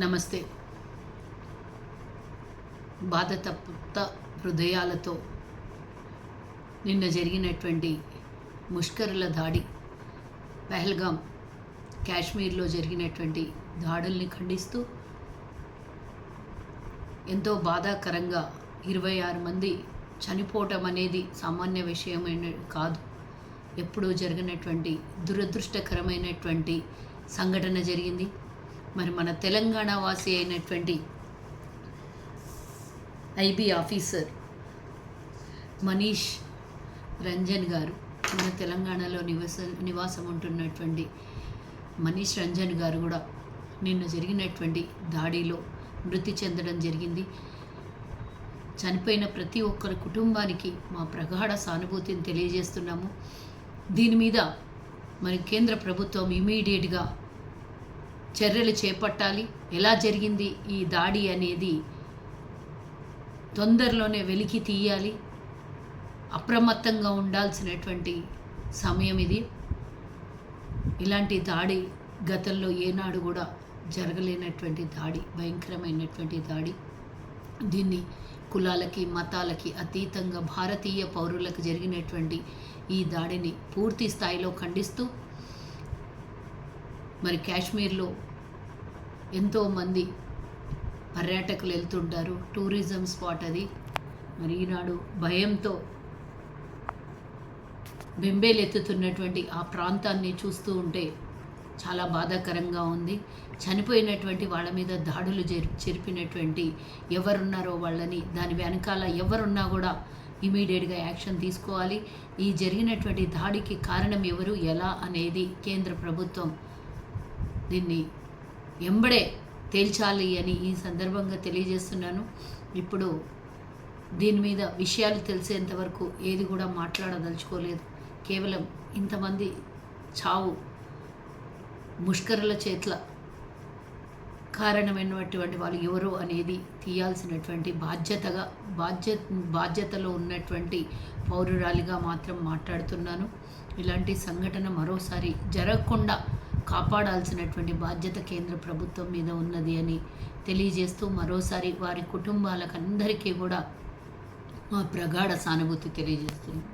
నమస్తే. బాధతప్త హృదయాలతో నిన్న జరిగినటువంటి ముష్కరుల దాడి పెహల్గాం కాశ్మీర్లో జరిగినటువంటి దాడుల్ని ఖండిస్తూ ఎంతో బాధాకరంగా ఇరవై ఆరు మంది చనిపోవటం అనేది సామాన్య విషయమైన కాదు. ఎప్పుడూ జరిగినటువంటి దురదృష్టకరమైనటువంటి సంఘటన జరిగింది. మరి మన తెలంగాణ వాసి అయినటువంటి ఐబీ ఆఫీసర్ మనీష్ రంజన్ గారు మన తెలంగాణలో నివాస నివాసం ఉంటున్నటువంటి మనీష్ రంజన్ గారు కూడా నిన్న జరిగినటువంటి దాడిలో మృతి చెందడం జరిగింది. చనిపోయిన ప్రతి ఒక్కరి కుటుంబానికి మా ప్రగాఢ సానుభూతిని తెలియజేస్తున్నాము. దీని మీద మరి కేంద్ర ప్రభుత్వం ఇమీడియట్గా చర్యలు చేపట్టాలి. ఎలా జరిగింది ఈ దాడి అనేది తొందరలోనే వెలికి తీయాలి. అప్రమత్తంగా ఉండాల్సినటువంటి సమయం ఇది. ఇలాంటి దాడి గతంలో ఏనాడు కూడా జరగలేనటువంటి దాడి భయంకరమైనటువంటి దాడి. దీన్ని కులాలకి మతాలకి అతీతంగా భారతీయ పౌరులకు జరిగినటువంటి ఈ దాడిని పూర్తి స్థాయిలో ఖండిస్తూ మరి కాశ్మీర్లో ఎంతోమంది పర్యాటకులు వెళ్తుంటారు. టూరిజం స్పాట్ అది. మరి ఈనాడు భయంతో బెంబేలెత్తుతున్నటువంటి ఆ ప్రాంతాన్ని చూస్తూ ఉంటే చాలా బాధాకరంగా ఉంది. చనిపోయినటువంటి వాళ్ళ మీద దాడులు జరిపినటువంటి ఎవరున్నారో వాళ్ళని దాని వెనకాల ఎవరున్నా కూడా ఇమీడియట్గా యాక్షన్ తీసుకోవాలి. ఈ జరిగినటువంటి దాడికి కారణం ఎవరు? ఎలా అనేది కేంద్ర ప్రభుత్వం దీన్ని ఎంబడే తేల్చాలి అని ఈ సందర్భంగా తెలియజేస్తున్నాను. ఇప్పుడు దీని మీద విషయాలు తెలిసేంత వరకు ఏది కూడా మాట్లాడదలుచుకోలేదు. కేవలం ఇంతమంది చావు ముష్కరుల చేతుల కారణమైనటువంటి వాళ్ళు ఎవరు అనేది తీయాల్సినటువంటి బాధ్యతగా బాధ్య బాధ్యతలో ఉన్నటువంటి పౌరురాలిగా మాత్రం మాట్లాడుతున్నాను. ఇలాంటి సంఘటన మరోసారి జరగకుండా కాపాడాల్సినటువంటి బాధ్యత కేంద్ర ప్రభుత్వం మీద ఉన్నది అని తెలియజేస్తూ మరోసారి వారి కుటుంబాలకు అందరికీ కూడా మా ప్రగాఢ సానుభూతి తెలియజేస్తుంది